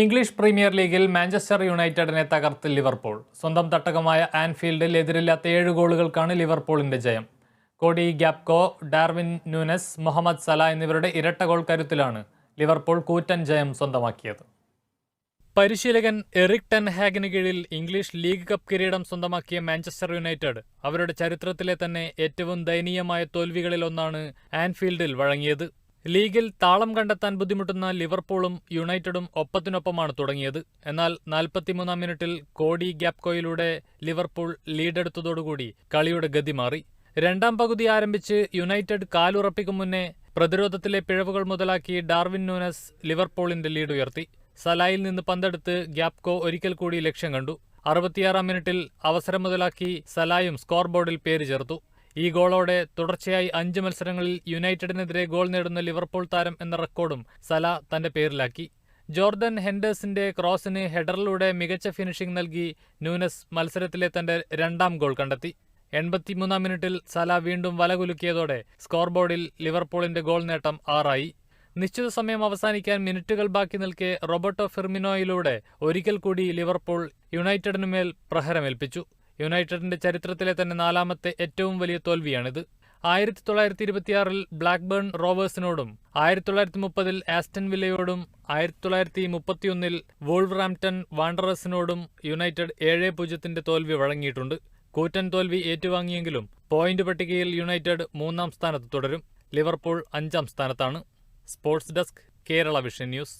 English premier ലീഗിൽ Manchester യുണൈറ്റഡിനെ തകർത്ത് ലിവർപൂൾ. സ്വന്തം തട്ടകമായ ആൻഫീൽഡിൽ എതിരില്ലാത്ത ഏഴ് ഗോളുകൾക്കാണ് ലിവർപൂളിന്റെ ജയം. Cody Gakpo Darwin Nunez Mohamed Salah എന്നിവരുടെ ഇരട്ട ഗോൾ കരുത്തിലാണ് ലിവർപൂൾ കൂറ്റൻ ജയം സ്വന്തമാക്കിയത്. പരിശീലകൻ എറിക് ടെൻ ഹാഗിന് കീഴിൽ ഇംഗ്ലീഷ് ലീഗ് കപ്പ് കിരീടം സ്വന്തമാക്കിയ മാഞ്ചസ്റ്റർ യുണൈറ്റഡ് അവരുടെ ചരിത്രത്തിലെ തന്നെ ഏറ്റവും ദയനീയമായ തോൽവികളിലൊന്നാണ് ആൻഫീൽഡിൽ വഴങ്ങിയത്. ലീഗിൽ താളം കണ്ടെത്താൻ ബുദ്ധിമുട്ടുന്ന ലിവർപൂളും യുണൈറ്റഡും ഒപ്പത്തിനൊപ്പമാണ് തുടങ്ങിയത്. എന്നാൽ നാൽപ്പത്തിമൂന്നാം മിനിറ്റിൽ കോഡി ഗ്യാപ്കോയിലൂടെ ലിവർപൂൾ ലീഡെടുത്തതോടുകൂടി കളിയുടെ ഗതി മാറി. രണ്ടാം പകുതി ആരംഭിച്ച് യുണൈറ്റഡ് കാലുറപ്പിക്കും മുന്നേ പ്രതിരോധത്തിലെ പിഴവുകൾ മുതലാക്കി ഡാർവിൻ നൂനസ് ലിവർപൂളിന്റെ ലീഡ് ഉയർത്തി സലായിൽ നിന്ന് പന്തെടുത്ത് ഗ്യാപ്കോ ഒരിക്കൽ കൂടി ലക്ഷ്യം കണ്ടു. അറുപത്തിയാറാം മിനിറ്റിൽ അവസരം മുതലാക്കി സലായും സ്കോർ ബോർഡിൽ പേര് ചേർത്തു. ഈ ഗോളോടെ തുടർച്ചയായി അഞ്ച് മത്സരങ്ങളിൽ യുണൈറ്റഡിനെതിരെ ഗോൾ നേടുന്ന ലിവർപൂൾ താരം എന്ന റെക്കോർഡും സല തന്റെ പേരിലാക്കി. ജോർദൻ ഹെൻഡേഴ്സിന്റെ ക്രോസിന് ഹെഡറിലൂടെ മികച്ച ഫിനിഷിംഗ് നൽകി ന്യൂനസ് മത്സരത്തിലെ തന്റെ രണ്ടാം ഗോൾ കണ്ടെത്തി. എൺപത്തിമൂന്നാം മിനിറ്റിൽ സല വീണ്ടും വലകുലുക്കിയതോടെ സ്കോർ ബോർഡിൽ ലിവർപൂളിന്റെ ഗോൾ നേട്ടം ആറായി. നിശ്ചിത സമയം അവസാനിക്കാൻ മിനിറ്റുകൾ ബാക്കി നിൽക്കെ റോബർട്ടോ ഫിർമിനോയിലൂടെ ഒരിക്കൽ കൂടി ലിവർപൂൾ യുണൈറ്റഡിനുമേൽ പ്രഹരമേൽപ്പിച്ചു. യുണൈറ്റഡിന്റെ ചരിത്രത്തിലെ തന്നെ നാലാമത്തെ ഏറ്റവും വലിയ തോൽവിയാണിത്. ആയിരത്തി തൊള്ളായിരത്തി ഇരുപത്തിയാറിൽ ബ്ലാക്ക്ബേൺ റോവേഴ്സിനോടും ആയിരത്തി തൊള്ളായിരത്തി മുപ്പതിൽ ആസ്റ്റൺ വില്ലയോടും ആയിരത്തി തൊള്ളായിരത്തി മുപ്പത്തിയൊന്നിൽ വോൾവറാംപ്ടൺ വാണ്ടറേഴ്സിനോടും യുണൈറ്റഡ് ഏഴ് പൂജ്യത്തിന്റെ തോൽവി വഴങ്ങിയിട്ടുണ്ട്. കൂറ്റൻ തോൽവി ഏറ്റുവാങ്ങിയെങ്കിലും പോയിന്റ് പട്ടികയിൽ യുണൈറ്റഡ് മൂന്നാം സ്ഥാനത്ത് തുടരും. ലിവർപൂൾ അഞ്ചാം സ്ഥാനത്താണ്. Sports desk Kerala vision news.